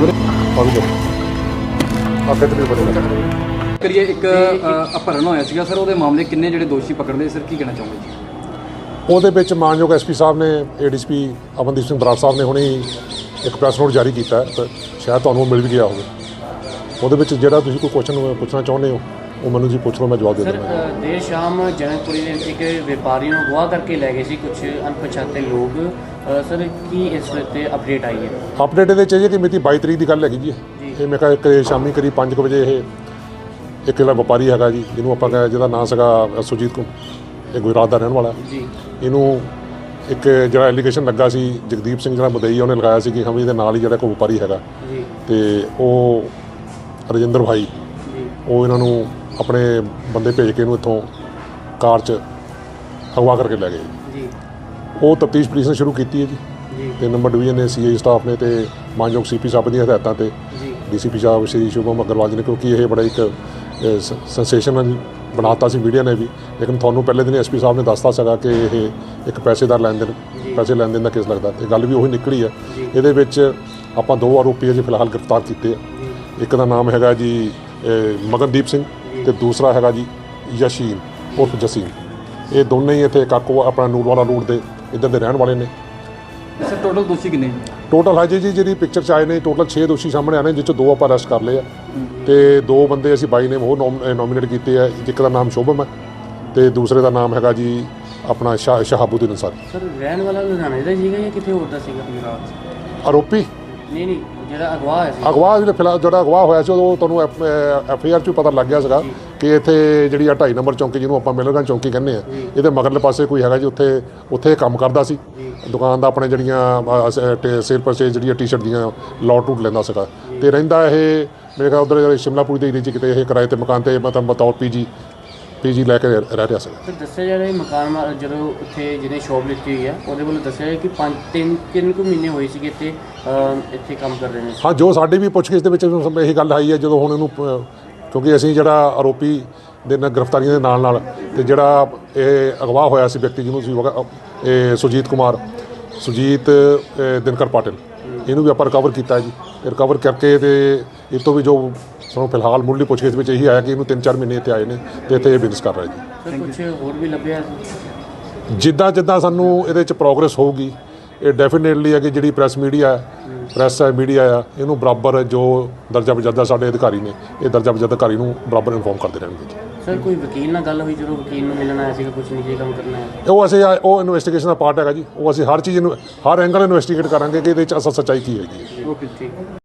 ਆ ਵੀ ਆ ਕਿਤੇ ਵੀ ਬਣੇ ਕਰੀਏ ਇੱਕ ਅ, ਅਪਹਰਨ ਹੋਇਆ ਸੀਗਾ। ਸਰ ਉਹਦੇ ਮਾਮਲੇ ਕਿੰਨੇ ਜਿਹੜੇ ਦੋਸ਼ੀ ਪਕੜਦੇ? ਸਰ ਕੀ ਕਹਿਣਾ ਚਾਹੋਗੇ ਜੀ? ਉਹਦੇ ਵਿੱਚ ਮਾਨਯੋਗ ਐਸਪੀ ਸਾਹਿਬ ਨੇ ਏਡੀਸਪੀ ਅਮਨਦੀਪ ਸਿੰਘ ਬਰਾੜ ਸਾਹਿਬ ਨੇ ਹੁਣੇ ਹੀ ਇੱਕ ਪ੍ਰੈਸ ਨੋਟ ਜਾਰੀ ਕੀਤਾ ਹੈ, ਤਾਂ ਸ਼ਾਇਦ ਤੁਹਾਨੂੰ ਉਹ ਮਿਲ ਵੀ ਗਿਆ ਹੋਵੇ। ਉਹਦੇ ਵਿੱਚ ਜਿਹੜਾ ਤੁਸੀਂ ਕੋਈ ਕੁਐਸਚਨ ਪੁੱਛਣਾ ਚਾਹੁੰਦੇ ਹੋ ਉਹ ਮੈਨੂੰ ਜੀ ਪੁੱਛ ਲਓ ਮੈਂ ਜਵਾਬ ਦੇ ਸਰ ਦਿੰਦਾ। ਅ, ਦੇਰ ਸ਼ਾਮ ਜਨਕਪੁਰੀ ਦੇ ਇੱਕ ਵਪਾਰੀ ਨੂੰ ਅਗਵਾ ਕਰਕੇ ਲੈ ਗਏ ਸੀ ਕੁਝ ਅਣਪਛਾਤੇ ਲੋਕ। ਸਰ ਕੀ ਇਸ ਤੇ ਅਪਡੇਟ ਆਈ ਹੈ? ਅਪਡੇਟ ਇਹਦੇ ਚ ਇਹ ਹੈ ਕਿ ਮਿਤੀ 22 ਤਰੀਕ ਦੀ ਗੱਲ ਹੈਗੀ ਜੀ। ਇਹ ਮੈਂ ਕਿਹਾ ਇੱਕ ਸ਼ਾਮੀ ਕਰੀਬ 5 ਵਜੇ ਇਹ ਇੱਕ ਜਿਹੜਾ ਵਪਾਰੀ ਹੈਗਾ ਜੀ ਜਿਹਨੂੰ ਆਪਾਂ ਕਹਿੰਦੇ ਜਿਹਦਾ ਨਾਮ ਸੀਗਾ ਸੁਜੀਤ ਕੁ ਇਹ ਗੁਜਰਾਤ ਦਾ ਰਹਿਣ ਵਾਲਾ। ਜੀ। ਇਹਨੂੰ ਇੱਕ ਜਿਹੜਾ ਐਲੀਗੇਸ਼ਨ ਲੱਗਾ ਸੀ ਜਗਦੀਪ ਸਿੰਘ ਜਿਹੜਾ ਮਦਈ ਉਹਨੇ ਲਗਾਇਆ ਸੀ ਕਿ ਹਮੀ ਦੇ ਨਾਲ ਹੀ ਜਿਹੜਾ ਕੋਈ ਵਪਾਰੀ ਹੈਗਾ। ਜੀ। ਤੇ ਉਹ ਰਜਿੰਦਰ ਭਾਈ ਜੀ। ਉਹ ਇਹਨਾਂ ਨੂੰ ਆਪਣੇ ਬੰਦੇ ਭੇਜ ਕੇ ਇਹਨੂੰ ਇੱਥੋਂ ਕਾਰ 'ਚ ਅਗਵਾ ਕਰਕੇ ਲੈ ਗਏ। ਜੀ। ਉਹ ਤਫਤੀਸ਼ ਪੁਲਿਸ ਨੇ ਸ਼ੁਰੂ ਕੀਤੀ ਹੈ ਜੀ। ਤੇ ਨੰਬਰ ਡਿਵੀਜ਼ਨ ਨੇ ਸੀਆਈ ਸਟਾਫ ਨੇ ਤੇ ਮਾਨਯੋਗ ਸੀਪੀ ਸਾਹਿਬ ਦੀਆਂ ਹਦਾਇਤਾਂ ਤੇ ਜੀ। ਡੀਸੀਪੀ ਸਾਹਿਬ ਸ਼੍ਰੀ ਸ਼ੁਭਮ ਅਗਰਵਾਲ ਜੀ ਨੇ ਕਿਉਂਕਿ ਇਹ ਬੜਾ ਇੱਕ ਸੈਂਸੇਸ਼ਨਲ ਬਣਾਤਾ ਸੀ ਮੀਡੀਆ ਨੇ ਵੀ। ਲੇਕਿਨ ਤੁਹਾਨੂੰ ਪਹਿਲੇ ਦਿਨ ਐਸਪੀ ਸਾਹਿਬ ਨੇ ਦੱਸਤਾ ਸੀਗਾ ਕਿ ਇਹ ਇੱਕ ਪੈਸੇਦਾਰ ਲੈਣ ਦੇਣ ਪੈਸੇ ਲੈਣ ਦੇਣ ਦਾ ਕੇਸ ਲੱਗਦਾ। ਤੇ ਗੱਲ ਵੀ ਉਹੀ ਨਿਕਲੀ ਹੈ। ਇਹਦੇ ਵਿੱਚ ਆਪਾਂ ਦੋ ਆਰੋਪੀ ਅਜੇ ਫਿਲਹਾਲ ਗ੍ਰਿਫਤਾਰ ਕੀਤੇ ਆ। ਇੱਕ ਦਾ ਨਾਮ ਹੈਗਾ ਜੀ ਮਗਨਦੀਪ ਸਿੰਘ ਤੇ ਦੂਸਰਾ ਹੈਗਾ ਜੀ ਯਸ਼ੀਨ ਉਰਫ ਜਸੀਨ। ਇਹ ਦੋਨੇ ਹੀ ਇੱਥੇ ਕਾਕੋ ਆਪਣਾ ਨੂਰਵਾਲਾ ਰੋਡ ਦੇ ਇੱਧਰ ਦੇ ਰਹਿਣ ਵਾਲੇ ਨੇ। ਸਰ ਟੋਟਲ ਦੋਸ਼ੀ ਕਿੰਨੇ ਟੋਟਲ ਹਜੇ ਜੀ ਜਿਹੜੀ ਪਿਕਚਰ ਚ ਆਏ ਨੇ ਟੋਟਲ 6 ਦੋਸ਼ੀ ਸਾਹਮਣੇ ਆਨੇ ਜਿਸ ਚੋਂ ਦੋ ਆਪਾਂ ਅਰੈਸਟ ਕਰ ਲਏ ਆ। ਤੇ ਦੋ ਬੰਦੇ ਅਸੀਂ ਬਾਈ ਨੇਮ ਹੋਰ ਨੋਮੀਨੇਟ ਕੀਤੇ ਆ ਇੱਕ ਦਾ ਨਾਮ ਸ਼ੋਭਮ ਹੈ ਤੇ ਦੂਸਰੇ ਦਾ ਨਾਮ ਹੈਗਾ ਜੀ ਆਪਣਾ ਸ਼ਹਾਬੂਦੀਨ ਅੰਸਾਰੀ ਸਰ ਰਹਿਣ ਵਾਲਾ ਲੁਧਿਆਣੇ ਦਾ ਸੀਗਾ ਜਾਂ ਕਿਤੇ ਹੋਰ ਦਾ ਸੀਗਾ ਗੁਜਰਾਤ ਆਰੋਪੀ? ਨਹੀਂ ਨਹੀਂ ਜਿਹੜਾ ਅਗਵਾ ਹੋਇਆ ਸੀ। ਅਗਵਾ ਜਿਹੜਾ ਫਿਲਹਾਲ ਜਿਹੜਾ ਅਗਵਾ ਹੋਇਆ ਸੀ ਉਦੋਂ ਤੁਹਾਨੂੰ ਐਫ ਆਈ ਆਰ ਚ ਪਤਾ ਲੱਗ ਗਿਆ ਸੀਗਾ ਕਿ ਇੱਥੇ ਜਿਹੜੀ ਆ 2.5 ਨੰਬਰ ਚੌਂਕੀ ਜਿਹਨੂੰ ਆਪਾਂ ਮਿਲਰਗੰਜ ਚੌਂਕੀ ਕਹਿੰਦੇ ਆ ਇਹਦੇ ਮਗਰਲੇ ਪਾਸੇ ਕੋਈ ਹੈਗਾ ਜੀ ਉੱਥੇ ਉੱਥੇ ਕੰਮ ਕਰਦਾ ਸੀ। ਦੁਕਾਨ ਦਾ ਆਪਣੇ ਜਿਹੜੀਆਂ ਸੇਲ ਪਰਚੇਜ ਜਿਹੜੀਆਂ ਟੀ-ਸ਼ਰਟ ਦੀਆਂ ਲੋਟ ਟੂਟ ਲੈਂਦਾ ਸੀਗਾ। ਤੇ ਰਹਿੰਦਾ ਇਹ ਮੇਰੇ ਖਿਆਲ ਉਧਰ ਸ਼ਿਮਲਾਪੁਰੀ ਦੇ ਏਰੀਏ 'ਚ ਕਿਤੇ ਇਹ ਕਿਰਾਏ ਤੇ ਮਕਾਨ ਤੇ ਮਤਲਬ ਬਤੌਰ ਪੀਜੀ ਪੀਜੀ ਲੈ ਕੇ ਰਹਿ ਰਿਹਾ ਸੀਗਾ। ਸਰ ਦੱਸਿਆ ਜਾ ਰਿਹਾ ਹੈ ਮਕਾਨ ਮਾ- ਜਦੋਂ ਉੱਥੇ ਜਿਹਨੇ ਸ਼ੋਪ ਲਿੱਤੀ ਹੋਈ ਆ ਉਹਦੇ ਵੱਲੋਂ ਦੱਸਿਆ ਜਾ ਕਿ ਪੰਜ ਤਿੰਨ ਤਿੰਨ ਕੁ ਮਹੀਨੇ ਹੋਏ ਸੀਗੇ ਇੱਥੇ ਇੱਥੇ ਕੰਮ ਕਰ ਰਹੇ ਨੇ। ਹਾਂ ਜੋ ਸਾਡੀ ਵੀ ਪੁੱਛਗਿੱਛ ਦੇ ਵਿੱਚ ਇਹੀ ਗੱਲ ਆਈ ਹੈ ਜਦੋਂ ਹੁਣ ਇਹਨੂੰ ਕਿਉਂਕਿ ਅਸੀਂ ਜਿਹੜਾ ਆਰੋਪੀ ਦੇ ਨਾਲ ਗ੍ਰਿਫਤਾਰੀਆਂ ਦੇ ਨਾਲ ਨਾਲ ਤੇ ਜਿਹੜਾ ਇਹ ਅਗਵਾ ਹੋਇਆ ਸੀ ਵਿਅਕਤੀ ਜਿਹਨੂੰ ਸੀ ਇਹ ਸੁਜੀਤ ਕੁਮਾਰ ਸੁਜੀਤ ਦਿਨਕਰ ਪਾਟਿਲ ਇਹਨੂੰ ਵੀ ਆਪਾਂ ਰਿਕਵਰ ਕੀਤਾ ਹੈ ਜੀ। ਰਿਕਵਰ ਕਰਕੇ ਤੇ ਇਹ ਤੋਂ ਵੀ ਜੋ ਸਾਨੂੰ ਫਿਲਹਾਲ ਮੁੱਢਲੀ ਪੁੱਛਗਿੱਛ ਵਿੱਚ ਇਹੀ ਆਇਆ ਕਿ ਇਹਨੂੰ 3-4 ਮਹੀਨੇ ਇੱਥੇ ਆਏ ਨੇ ਤੇ ਇੱਥੇ ਇਹ ਬਿਜ਼ਨਸ ਕਰ ਰਿਹਾ ਜੀ ਸਰ ਕੁਝ ਹੋਰ ਵੀ ਲੱਭਿਆ? ਸੀ ਜਿੱਦਾਂ ਜਿੱਦਾਂ ਸਾਨੂੰ ਇਹਦੇ ਚ ਪ੍ਰੋਗਰੈਸ ਹੋਊਗੀ ਇਹ ਡੈਫੀਨੇਟਲੀ ਹੈ ਕਿ ਜਿਹੜੀ ਪ੍ਰੈਸ ਮੀਡੀਆ ਹੈ ਪ੍ਰੈਸ ਹੈ ਮੀਡੀਆ ਆ ਇਹਨੂੰ ਬਰਾਬਰ ਜੋ ਦਰਜਾ ਬਜਦਾ ਸਾਡੇ ਅਧਿਕਾਰੀ ਨੇ ਇਹ ਦਰਜਾ ਬਜਦਾ ਅਧਿਕਾਰੀ ਨੂੰ ਬਰਾਬਰ ਇਨਫੋਰਮ ਕਰਦੇ ਰਹਿਣਗੇ ਜੀ। ਸਰ ਕੋਈ ਵਕੀਲ ਨਾਲ ਗੱਲ ਹੋਈ ਜਦੋਂ ਵਕੀਲ ਨੂੰ ਮਿਲਣ ਆਇਆ ਸੀਗਾ ਕੁਝ ਨਿੱਜੀ ਕੰਮ ਕਰਨਾ ਹੈ? ਉਹ ਅਸੀਂ ਉਹ ਇਨਵੈਸਟੀਗੇਸ਼ਨ ਦਾ ਪਾਰਟ ਹੈਗਾ ਜੀ ਉਹ ਅਸੀਂ ਹਰ ਚੀਜ਼ ਨੂੰ ਹਰ ਐਂਗਲ ਇਨਵੈਸਟੀਗੇਟ ਕਰਾਂਗੇ ਕਿ ਇਹਦੇ ਚ ਅਸਲ ਸੱਚਾਈ ਕੀ ਹੈਗੀ ਹੈ। ਓਕੇ ਠੀਕ।